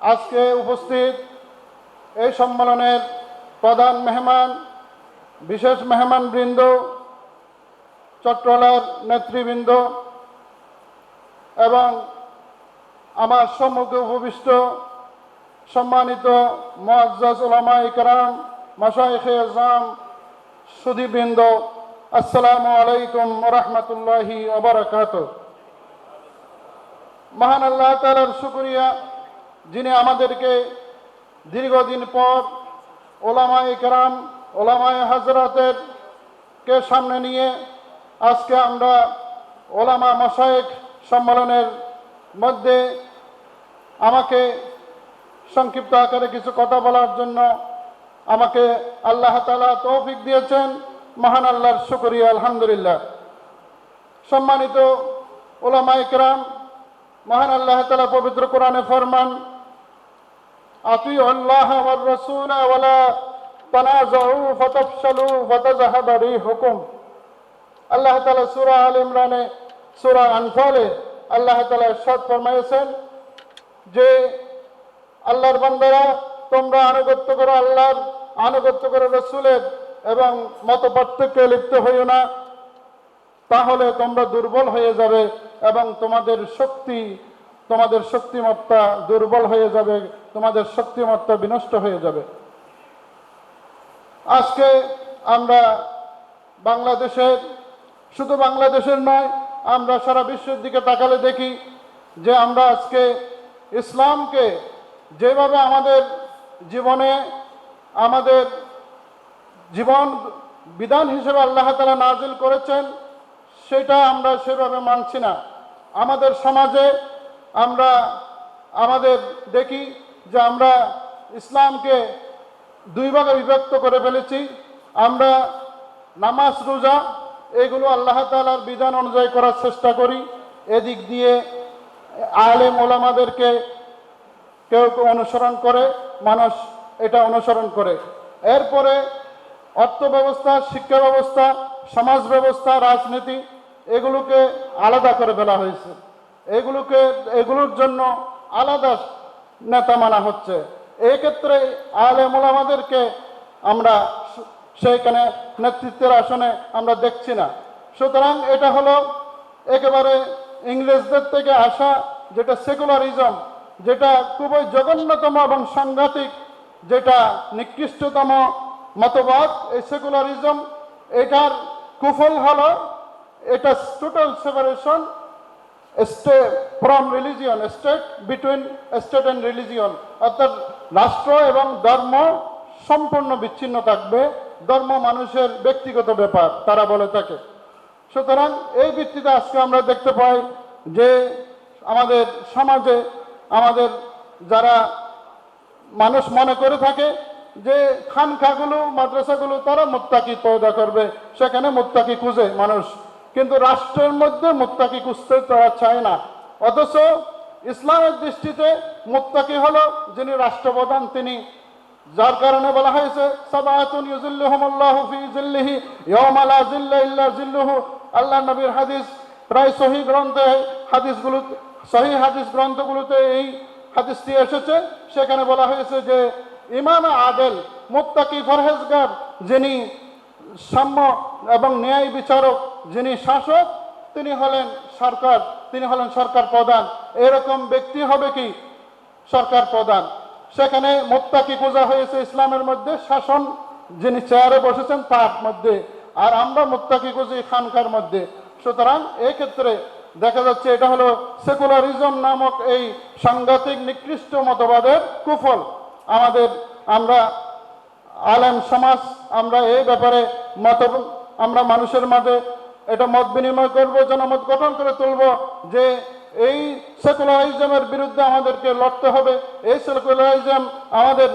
আজকে উপস্থিত এই সম্মেলনের প্রধান মেহমান, বিশেষ মেহমান বৃন্দ চট্টলার নেতৃবৃন্দ এবং আমার সম্মুখে উপবিষ্ট সম্মানিত মোয়াজ্জাজ ওলামা ইকরাম মশাইখে আজম সুদীবৃন্দ আসসালামু আলাইকুম রহমতুল্লাহি ওবরাকাত মহান আল্লাহ তালার শুক্রিয়া যিনি আমাদেরকে দীর্ঘদিন পর ওলামায় কেরাম, ওলামায় হাজরাতের কে সামনে নিয়ে আজকে আমরা ওলামা মশায়েক সম্মেলনের মধ্যে আমাকে সংক্ষিপ্ত আকারে কিছু কথা বলার জন্য আমাকে আল্লাহ তালা তৌফিক দিয়েছেন। মহান আল্লাহর শুকরিয়া, আলহামদুলিল্লাহ। সম্মানিত ওলামা ইকরাম মহান আল্লাহ তালা পবিত্র কোরআনে ফরমান আল্লাহ ওয়ার রাসূল ওয়ালা তানাজাউ ফাতাফশালু ফাতাযহাব রিহুকুম আল্লাহ তাআলা সূরা আল ইমরানে, সূরা আনফালে আল্লাহ তাআলা ইরশাদ ফরমাইছেন যে আল্লাহর বান্দারা তোমরা আনুগত্য করো আল্লাহর, আনুগত্য করো রসুলের এবং মত পার্থক্যে লিপ্ত হইও না। তাহলে তোমরা দুর্বল হয়ে যাবে এবং তোমাদের শক্তি, তোমাদের শক্তিমত্তা দুর্বল হয়ে যাবে। তোমাদের শক্তিমত্তা বিনষ্ট হয়ে যাবে। আজকে আমরা বাংলাদেশের, শুধু বাংলাদেশের নয়, আমরা সারা বিশ্বের দিকে তাকালে দেখি যে আমরা আজকে ইসলামকে যেভাবে আমাদের জীবনে, আমাদের জীবন বিধান হিসেবে আল্লাহ তালা নাজিল করেছেন, সেটা আমরা সেভাবে মানছি না। আমাদের সমাজে আমরা, আমাদের দেখি যে আমরা ইসলামকে দুই ভাগে বিভক্ত করে ফেলেছি। আমরা নামাজ, রোজা, এগুলো আল্লাহ তালার বিধান অনুযায়ী করার চেষ্টা করি। এদিক দিয়ে আলেম ওলামাদেরকে কেউ কেউ অনুসরণ করে, মানুষ এটা অনুসরণ করে। এরপরে অর্থ ব্যবস্থা শিক্ষা ব্যবস্থা সমাজ ব্যবস্থা রাজনীতি, এগুলোকে আলাদা করে ফেলা হয়েছে। এগুলোকে, এগুলোর জন্য আলাদা নেতা মানা হচ্ছে। এই ক্ষেত্রে আলেম ওলামাদেরকে আমরা সেইখানে নেতৃত্বের আসনে আমরা দেখছি না। সুতরাং এটা হলো একেবারে ইংরেজদের থেকে আসা যেটা সেকুলারিজম, যেটা খুবই জঘন্যতম এবং সাংঘাতিক, যেটা নিকৃষ্টতম মতবাদ। এই সেকুলারিজম, এটার কুফল হলো, এটা total separation state from religion state between state and religion অর্থাৎ রাষ্ট্র এবং ধর্ম সম্পূর্ণ বিচ্ছিন্ন থাকবে, ধর্ম মানুষের ব্যক্তিগত ব্যাপার, তারা বলে থাকে। সুতরাং এই ভিত্তিতে আজকে আমরা দেখতে পাই যে আমাদের সমাজে, আমাদের যারা মানুষ মনে করে থাকে যে খানখাগুলো মাদ্রাসাগুলো, তারা মোত্তাকি পয়দা করবে, সেখানে মোত্তাকি খুঁজে মানুষ। কিন্তু রাষ্ট্রের মধ্যে মোত্তাকি খুঁজতে তারা চায় না। অথচ ইসলামের দৃষ্টিতে মোত্তাকি হলো যিনি রাষ্ট্রপ্রধান, তিনি যার কারণে বলা হয়েছে, সাবাতুন ইউজিল্লুহুমুল্লাহু ফি জিল্লিহি জিল্লা ইল্লা জিল্লুহু আল্লাহ নবীর হাদিস প্রায় সহি গ্রন্থে, হাদিসগুলো, সহি হাদিস গ্রন্থগুলোতে এই হাদিসটি এসেছে। সেখানে বলা হয়েছে যে, ইমাম আদেল, মুত্তাকি ফরহেজগার যিনি সাম্য এবং ন্যায় বিচারক যিনি শাসক, তিনি হলেন সরকার, তিনি হলেন সরকার প্রধান। এরকম ব্যক্তি হবে কি? সরকার প্রধান। সেখানে মোত্তাকি পূজা হয়েছে ইসলামের মধ্যে, শাসন যিনি চেয়ারে বসেছেন তার মধ্যে। আর আমরা মোত্তাকি খুঁজি খানকার মধ্যে। সুতরাং এই ক্ষেত্রে দেখা যাচ্ছে এটা হলো সেকুলারিজম নামক এই সাংঘাতিক নিকৃষ্ট মতবাদের কুফল। আমাদের আমরা আলেম সমাজ, আমরা এই ব্যাপারে মত, আমরা মানুষের মাঝে এটা মত বিনিময় করব, জনমত গঠন করে তুলব যে এই সেকুলারিজমের বিরুদ্ধে আমাদেরকে লড়তে হবে। এই সেকুলারিজম আমাদের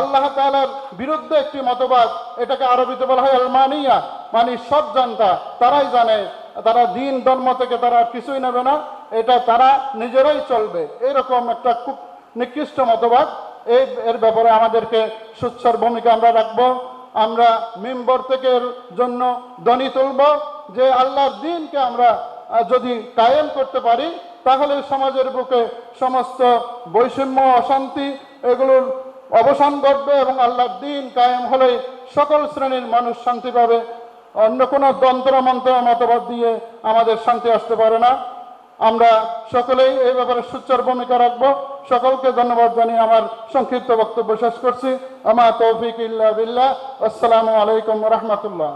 আল্লাহ তাআলার বিরুদ্ধে একটি মতবাদ, এটাকে আরবিতে বলা হয় আলমানিয়া মানে সব জানতা, তারাই জানে, তারা দিন ধর্ম থেকে তারা কিছুই নেবে না, এটা তারা নিজেরাই চলবে। এরকম একটা খুব নিকৃষ্ট মতবাদ। এই, এর ব্যাপারে আমাদেরকে সুচ্ছর ভূমিকা আমরা রাখব। আমরা মেম্বর থেকে জন্য ধ্বনি তুলব যে আল্লাহর দিনকে আমরা যদি কায়েম করতে পারি, তাহলে সমাজের বুকে সমস্ত বৈষম্য, অশান্তি এগুলোর অবসান ঘটবে এবং আল্লাহর দিন কায়েম হলে সকল শ্রেণির মানুষ শান্তি পাবে। অন্য কোনো তন্ত্র, মন্ত্র, মতবাদ দিয়ে আমাদের শান্তি আসতে পারে না। আমরা সকলেই এই ব্যাপারে সুচ্চার ভূমিকা রাখব। সকলকে ধন্যবাদ জানিয়ে আমার সংক্ষিপ্ত বক্তব্য শেষ করছি। আমার তৌফিক ইল্লা বিল্লাহ। আসসালামু আলাইকুম রহমতুল্লাহ।